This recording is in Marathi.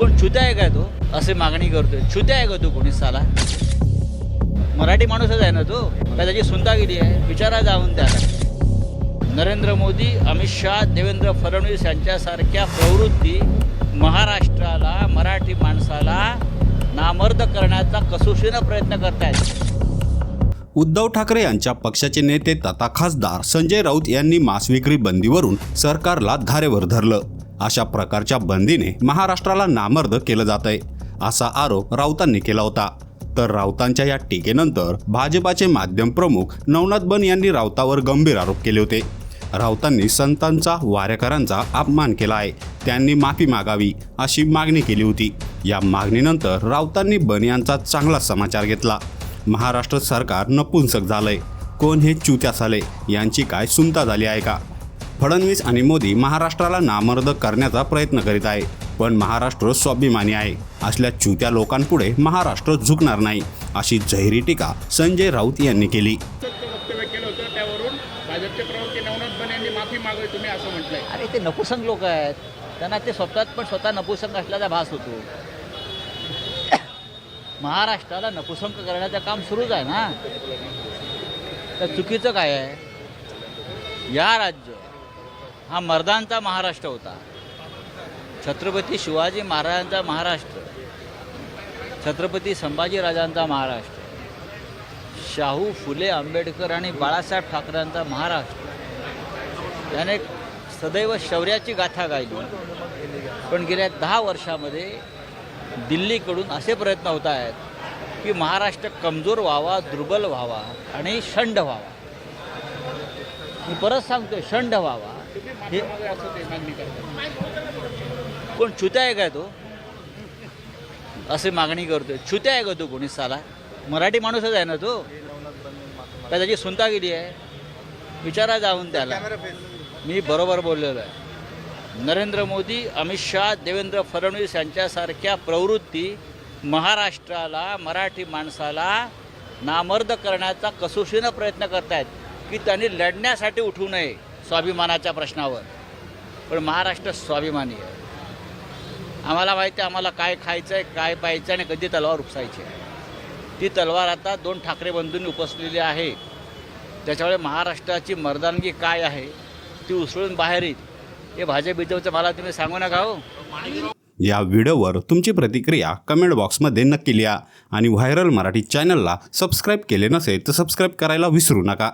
कोण छुत्या आहे काय तो? असे मागणी करतोय. छुत्या आहे का तू कोणी साला? मराठी माणूसच आहे ना तो? काय त्याची सुनतागिरी आहे? विचारा जाऊन त्याला. नरेंद्र मोदी अमित शाह देवेंद्र फडणवीस यांच्यासारख्या प्रवृत्ती महाराष्ट्राला मराठी माणसाला नामर्द करण्याचा कसोशीनं प्रयत्न करतायत. उद्धव ठाकरे यांच्या पक्षाचे नेते तथा खासदार संजय राऊत यांनी मांस विक्री बंदीवरून सरकारला धारेवर धरलं. अशा प्रकारच्या बंदीने महाराष्ट्राला नामर्द केलं जात आहे असा आरोप राऊतांनी केला होता. तर राऊतांच्या या टीकेनंतर भाजपाचे माध्यम प्रमुख नवनाथ बन यांनी राऊतावर गंभीर आरोप केले होते. राऊतांनी संतांचा वारेकरांचा अपमान केला आहे. त्यांनी माफी मागावी अशी मागणी केली होती. या मागणीनंतर राऊतांनी बन यांचा चांगला समाचार घेतला. महाराष्ट्र सरकार नपुंसक झालंय. कोण हे चुत्या साले? यांची काय सुंता झाली आहे का? फडणवीस आणि मोदी महाराष्ट्राला नामर्द करण्याचा प्रयत्न करीत आहे. पण महाराष्ट्र स्वाभिमानी आहे. असल्या चुत्या लोकांपुढे महाराष्ट्र झुकणार नाही अशी जहिरी टीका संजय राऊत यांनी केली. तुम्ही असं अरे ते नपुसंग लोक आहेत. त्यांना ते स्वतःत पण स्वतः नपुसंग असल्याचा भास होतो. महाराष्ट्राला नपुसंग करण्याचं काम सुरूच आहे ना. तर चुकीचं काय आहे? या राज्य हा मर्दांचा महाराष्ट्र होता. छत्रपती शिवाजी महाराजांचा महाराष्ट्र छत्रपती संभाजीराजांचा महाराष्ट्र शाहू फुले आंबेडकर आणि बाळासाहेब ठाकरेंचा महाराष्ट्र. याने सदैव शौर्याची गाथा गायली. पण गेल्या दहा वर्षामध्ये दिल्लीकडून असे प्रयत्न होत आहेत की महाराष्ट्र कमजोर व्हावा दुर्बल व्हावा आणि षंड व्हावा. मी परत सांगतोय शंड व्हावा. हे कोण छुत्या आहे काय तो? असे मागणी करतोय. छुत्या आहे का तो कोणी साला? मराठी माणूसच आहे ना तो? काय त्याची सुनतागिरी आहे? विचारा जाऊन त्याला. मी बरोबर बोललेलो आहे. नरेंद्र मोदी अमित शहा देवेंद्र फडणवीस यांच्यासारख्या प्रवृत्ती महाराष्ट्राला मराठी माणसाला नामर्द करण्याचा कसोशीनं प्रयत्न करतायत की त्यांनी लढण्यासाठी उठू नये. स्वाभिमानाच्या प्रश्नावर. पण महाराष्ट्र स्वाभिमानी आहे. आम्हाला माहिती आहे आम्हाला काय खायचं आहे काय पाहायचं आहे आणि कधी तलवार उपसायची आहे. ती तलवार आता दोन ठाकरे बंधूंनी उपसलेली आहे. त्याच्यामुळे महाराष्ट्राची मर्दानगी काय आहे ती उसळून बाहेर येईल हे भाजप बिजपचं मला तुम्ही सांगू नका हो. या व्हिडिओवर तुमची प्रतिक्रिया कमेंट बॉक्समध्ये नक्की लिहा आणि व्हायरल मराठी चॅनलला सबस्क्राईब केले नसेल तर सबस्क्राईब करायला विसरू नका.